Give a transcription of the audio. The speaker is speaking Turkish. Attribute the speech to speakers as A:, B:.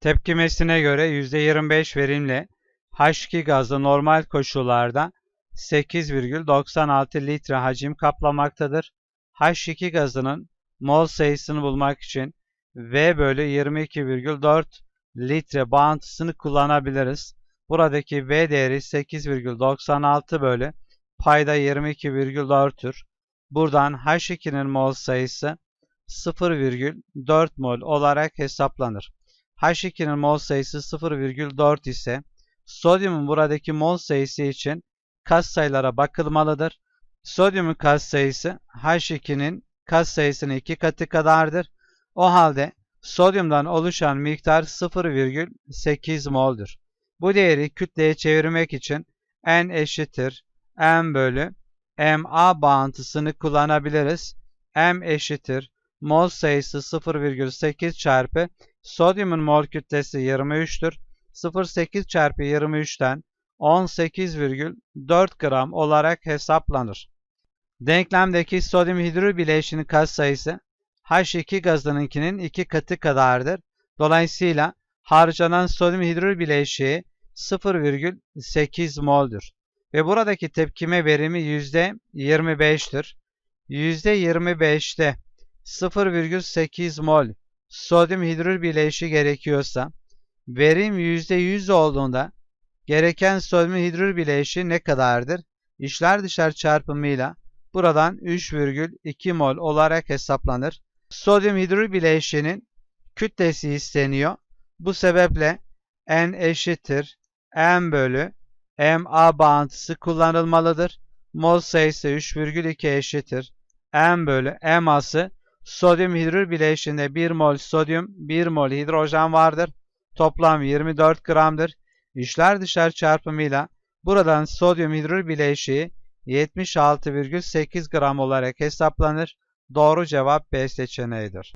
A: Tepkimesine göre %25 verimle H2 gazı normal koşullarda 8,96 litre hacim kaplamaktadır. H2 gazının mol sayısını bulmak için V bölü 22,4 litre bağıntısını kullanabiliriz. Buradaki V değeri 8,96 bölü payda 22,4'tür. Buradan H2'nin mol sayısı 0,4 mol olarak hesaplanır. H2'nin mol sayısı 0,4 ise sodyumun buradaki mol sayısı için katsayılara bakılmalıdır. Sodyumun katsayısı H2'nin katsayısının iki katı kadardır. O halde sodyumdan oluşan miktar 0,8 mol'dur. Bu değeri kütleye çevirmek için N eşittir M bölü MA bağıntısını kullanabiliriz. M eşittir mol sayısı 0,8 çarpı sodyumun mol kütlesi 23'tür. 0,8 çarpı 23'ten 18,4 gram olarak hesaplanır. Denklemdeki sodyum hidrür bileşiğinin katsayısı H2 gazınınkinin iki katı kadardır. Dolayısıyla harcanan sodyum hidrür bileşiği 0,8 mol'dur. Ve buradaki tepkime verimi %25'tir. %25'te 0,8 mol sodyum hidrür bileşiği gerekiyorsa verim %100 olduğunda gereken sodyum hidrür bileşiği ne kadardır? İçler dışlar çarpımıyla buradan 3,2 mol olarak hesaplanır. Sodyum hidrür bileşiğinin kütlesi isteniyor. Bu sebeple N eşittir M bölü MA bağıntısı kullanılmalıdır. Mol sayısı 3,2 eşittir. M bölü MA'sı sodyum hidrür bileşiğinde 1 mol sodyum 1 mol hidrojen vardır. Toplam 24 gramdır. İçler dışlar çarpımıyla buradan sodyum hidrür bileşiği 76,8 gram olarak hesaplanır. Doğru cevap B seçeneğidir.